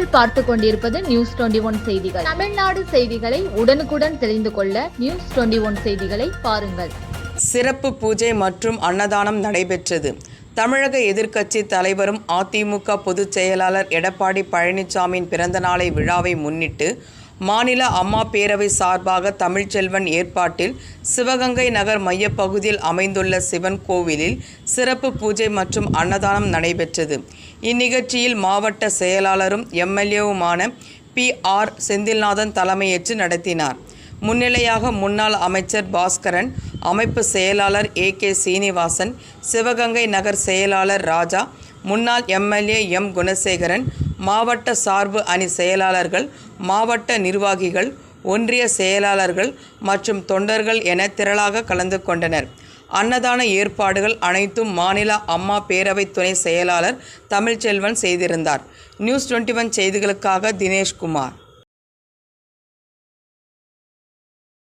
நீங்கள் பார்த்து கொண்டிருப்பது நியூஸ் டுவெண்டி ஒன் செய்திகள். தமிழ்நாடு செய்திகளை உடனுக்குடன் தெரிந்து கொள்ள நியூஸ் டுவெண்டி ஒன் செய்திகளை பாருங்கள். சிறப்பு பூஜை மற்றும் அன்னதானம் நடைபெற்றது. தமிழக எதிர்க்கட்சி தலைவரும் அதிமுக பொதுச் செயலாளர் எடப்பாடி பழனிசாமியின் பிறந்தநாளை விழாவை முன்னிட்டு மாநில அம்மா பேரவை சார்பாக தமிழ்ச்செல்வன் ஏற்பாட்டில் சிவகங்கை நகர் மையப்பகுதியில் அமைந்துள்ள சிவன் கோவிலில் சிறப்பு பூஜை மற்றும் அன்னதானம் நடைபெற்றது. இந்நிகழ்ச்சியில் மாவட்ட செயலாளரும் எம்எல்ஏவுமான பி ஆர் செந்தில்நாதன் தலைமையேற்று நடத்தினார். முன்னிலையாக முன்னாள் அமைச்சர் பாஸ்கரன் அமைப்பு செயலாளர் ஏ கே சீனிவாசன் சிவகங்கை நகர் செயலாளர் ராஜா முன்னாள் எம்எல்ஏ எம் குணசேகரன் மாவட்ட சார்பு அணி செயலாளர்கள் மாவட்ட நிர்வாகிகள் ஒன்றிய செயலாளர்கள் மற்றும் தொண்டர்கள் என திரளாக கலந்து கொண்டனர். அன்னதான ஏற்பாடுகள் அனைத்தும் மாநில அம்மா பேரவை துணை செயலாளர் தமிழ்ச்செல்வன் செய்திருந்தார். நியூஸ் டுவெண்ட்டி ஒன் செய்திகளுக்காக தினேஷ்குமார்.